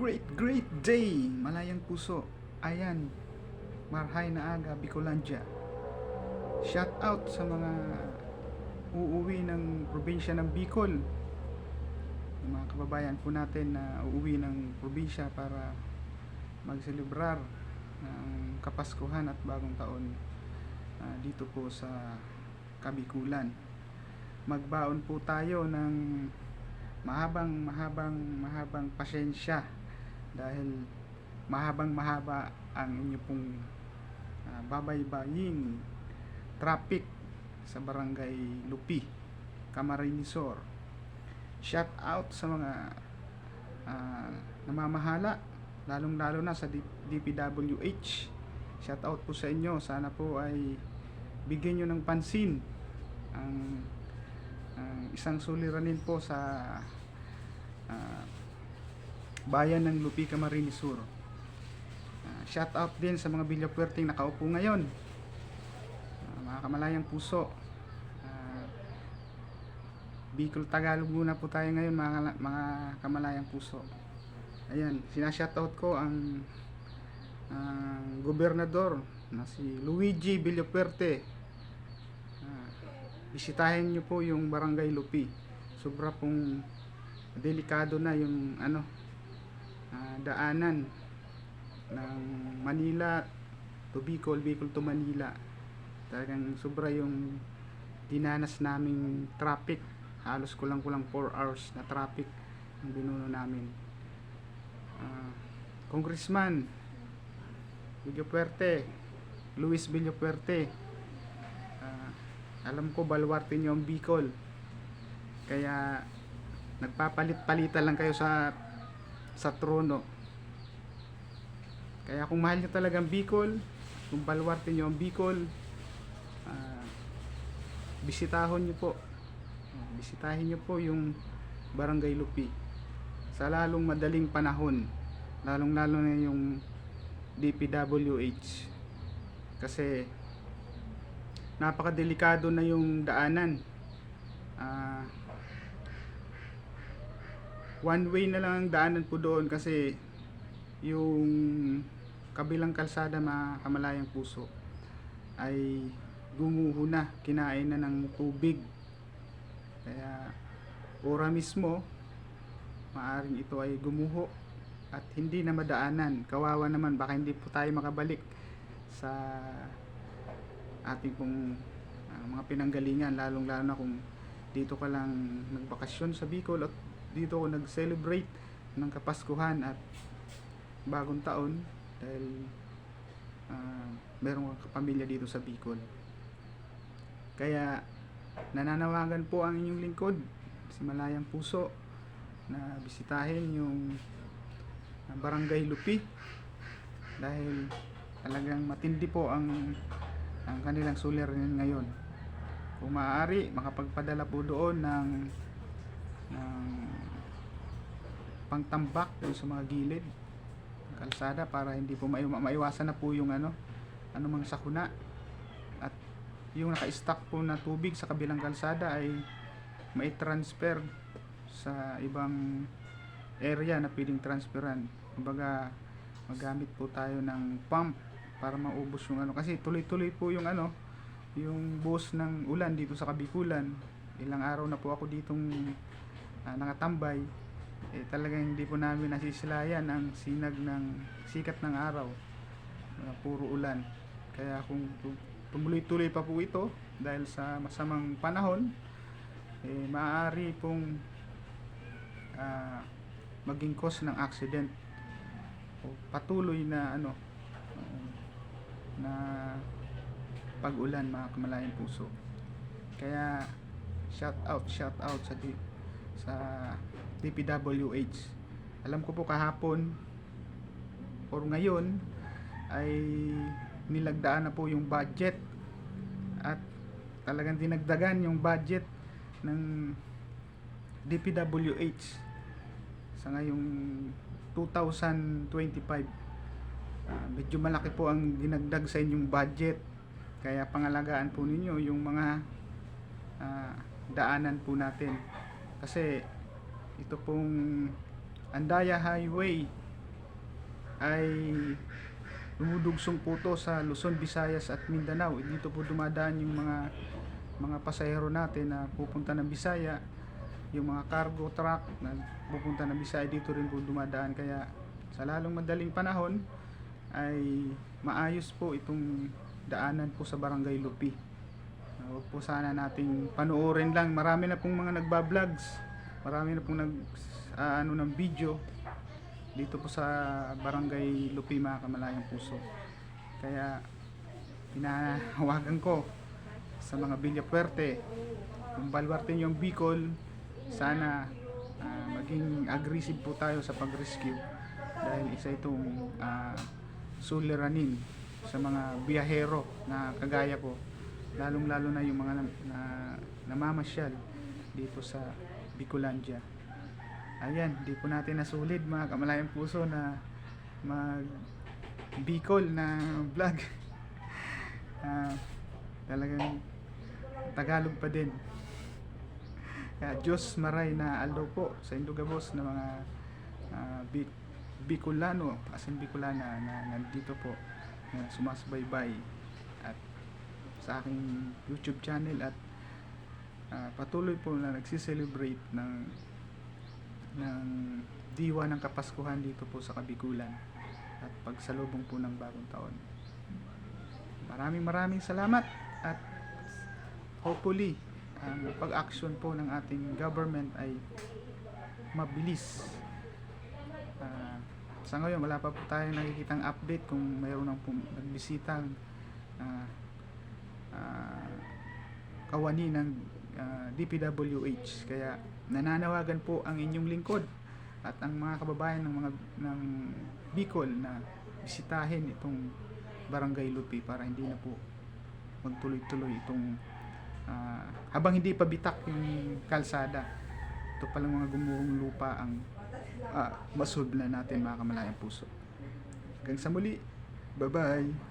great, great day! Malayang puso. Ayan, marhay na aga, Bicolandia. Shout out sa mga uuwi ng probinsya ng Bicol. Yung mga kababayan po natin na uuwi ng probinsya para magselebrar ng Kapaskuhan at Bagong Taon ah, dito po sa Kabikulan. Magbaon po tayo ng mahabang mahabang mahabang pasensya dahil mahabang mahaba ang inyo pong ah, babaybaying traffic sa barangay Lupi, Camarinesor. Shout out sa mga ah, namamahala lalong lalo na sa DPWH. Shout out po sa inyo. Sana po ay bigyan nyo ng pansin ang ang isang suliranin po sa ah, bayan ng Lupi Camarinesur. Ah, shout out din sa mga Villapuerting nakaupo ngayon. Ah, mga kamalayang puso. Ah, Bicol Tagalog muna po tayo ngayon mga, mga kamalayang puso. Ayan, sinashoutout ko ang ang gobernador na si Luigi Villapuerte. Ah, bisitahin niyo po yung Barangay Lupi. Sobra pong delikado na yung ano ah, daanan ng Manila to Bicol, Bicol to Manila. Talagang sobra yung dinanas naming traffic. Halos kulang-kulang 4 hours na traffic ang binuno namin. Ah, Congressman Villapuerte, Luis Villapuerte. Ah, alam ko baluarte niyo ang Bicol. Kaya nagpapalit-palitan lang kayo sa sa trono. Kaya kung mahal niyo talaga ang Bicol, kung baluarte niyo ang Bicol, ah, bisitahon niyo po. Ah, Bisitahin niyo po yung Barangay Lupi sa lalong madaling panahon lalong lalo na yung DPWH kasi napakadelikado na yung daanan Ah, one way na lang ang daanan po doon kasi yung kabilang kalsada mga kamalayang puso ay gumuho na kinain na ng tubig kaya ora mismo maaring ito ay gumuho at hindi na madaanan. Kawawa naman, baka hindi po tayo makabalik sa ating pong ah, mga pinanggalingan, lalong lalo na kung dito ka lang nagbakasyon sa Bicol at dito ko nag-celebrate ng Kapaskuhan at bagong taon dahil ah, meron kang kapamilya dito sa Bicol. Kaya nananawagan po ang inyong lingkod, si Malayang Puso, na bisitahin yung uh, Barangay Lupi dahil talagang matindi po ang ang kanilang suliranin ngayon. Kung maaari, makapagpadala po doon ng ng pangtambak doon sa mga gilid ng kalsada para hindi po mai- maiwasan na po yung ano anumang sakuna at yung naka-stock po na tubig sa kabilang kalsada ay may transfer sa ibang area na pwedeng transferan. Kumbaga, magamit po tayo ng pump para maubos yung ano. Kasi tuloy-tuloy po yung ano, yung buhos ng ulan dito sa Kabikulan. Ilang araw na po ako ditong ah, nakatambay. Eh, talagang hindi po namin nasisilayan ang sinag ng sikat ng araw. Ah, puro ulan. Kaya kung tu- tumuloy-tuloy pa po ito dahil sa masamang panahon, eh, maaari pong ah, maging cause ng accident o patuloy na ano na pag-ulan mga kamalayang puso kaya shout out shout out sa sa DPWH alam ko po kahapon or ngayon ay nilagdaan na po yung budget at talagang dinagdagan yung budget ng DPWH sa ngayong 2025 Ah, medyo malaki po ang dinagdag sa inyong budget. Kaya pangalagaan po ninyo yung mga ah, daanan po natin kasi ito pong Andaya Highway ay dumudugsong po to sa Luzon, Visayas at Mindanao. Dito po dumadaan yung mga mga pasahero natin na pupunta ng Bisaya, yung mga cargo truck na pupunta ng Bisaya dito rin po dumadaan kaya sa lalong madaling panahon ay maayos po itong daanan po sa Barangay Lupi. Uh, Huwag po sana nating panoorin lang. Marami na pong mga nagba-vlogs. Marami na pong nag ah, ano ng video dito po sa Barangay Lupi mga kamalayang puso. Kaya pinahawagan ko sa mga Villapuerte kung balwarte yung Bicol sana ah, maging aggressive po tayo sa pag-rescue dahil isa itong ah, suliranin sa mga biyahero na kagaya ko lalong lalo na yung mga na, na, namamasyal dito sa Bicolandia. Ayan di po natin nasulid mga kamalayang puso na mag Bicol na vlog. Ah, talagang Tagalog pa din. Kaya Diyos maray na aldo po sa Indugabos na mga Bi- Bicolano as in Bicolana na nandito po na sumasbaybay. at sa aking YouTube channel at ah, patuloy po na nagsiselebrate ng ng diwa ng Kapaskuhan dito po sa Kabikulan at pagsalubong po ng bagong taon. Maraming maraming salamat at hopefully ang pag-action po ng ating government ay mabilis. Ah, sa ngayon wala pa po tayong nakikitang update kung mayroon pum- nagbisitang ah, ah, kawani ng ah, DPWH kaya nananawagan po ang inyong lingkod at ang mga kababayan ng mga ng Bicol na bisitahin itong Barangay Lupi para hindi na po magtuloy-tuloy itong ah, habang hindi pa bitak yung kalsada. Ito palang mga gumuhong lupa ang uh, masolve na natin mga kamalayang puso. Hanggang sa muli. Bye bye